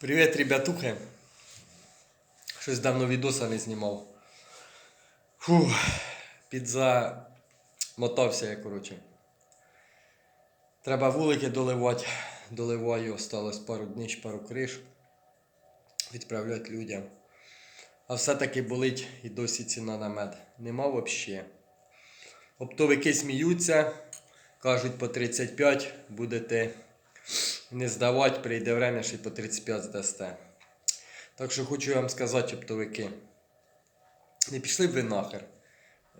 Привіт, ребятухи. Щось давно відоса не знімав. Фух, підзамотався я, коротше. Треба вулики доливати. Доливаю, осталось пару днів, пару криш. Відправляти людям. А все-таки болить і досі ціна на мед. Нема взагалі. Оптовики сміються, кажуть по 35 будете не здавати, прийде время, що й по 35 здасте. Так що хочу вам сказати, оптовики. Не пішли б ви нахер.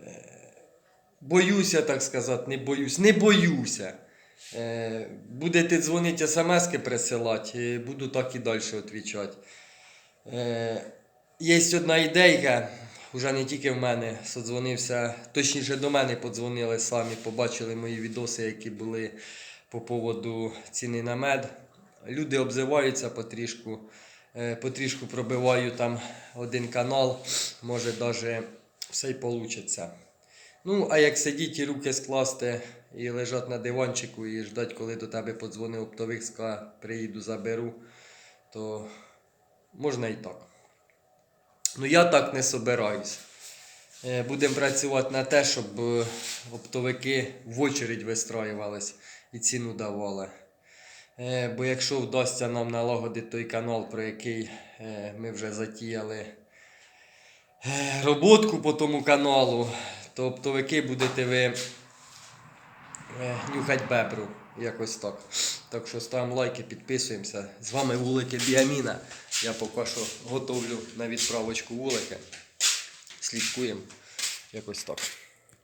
Е, Боюся, так сказати, не боюсь, не боюся. Е, Будете дзвонити смски присилати, буду так і далі відповідати. Е, Є одна ідейка, вже не тільки в мене содзвонився, точніше до мене подзвонили самі, побачили мої відоси, які були по поводу ціни на мед. Люди обзиваються потрішку, е, потрішку пробиваю там один канал, може навіть все й вийде. Ну, а як сидіти і руки скласти і лежати на диванчику і ждати, коли до тебе подзвонив оптовик, скаже, приїду, заберу, то можна і так. Ну я так не собираюсь. Е, Будемо працювати на те, щоб е, оптовики в очередь вистраювались і ціну давали. Е, Бо якщо вдасться нам налагодити той канал, про який е, ми вже затіяли е, роботку по тому каналу, то оптовики будете ви нюхать бебру. Якось так. Так що ставимо лайки, підписуємося. З вами вулики Біаміна. Я поки що готовлю на відправочку вулики. Слідкуємо. Якось так.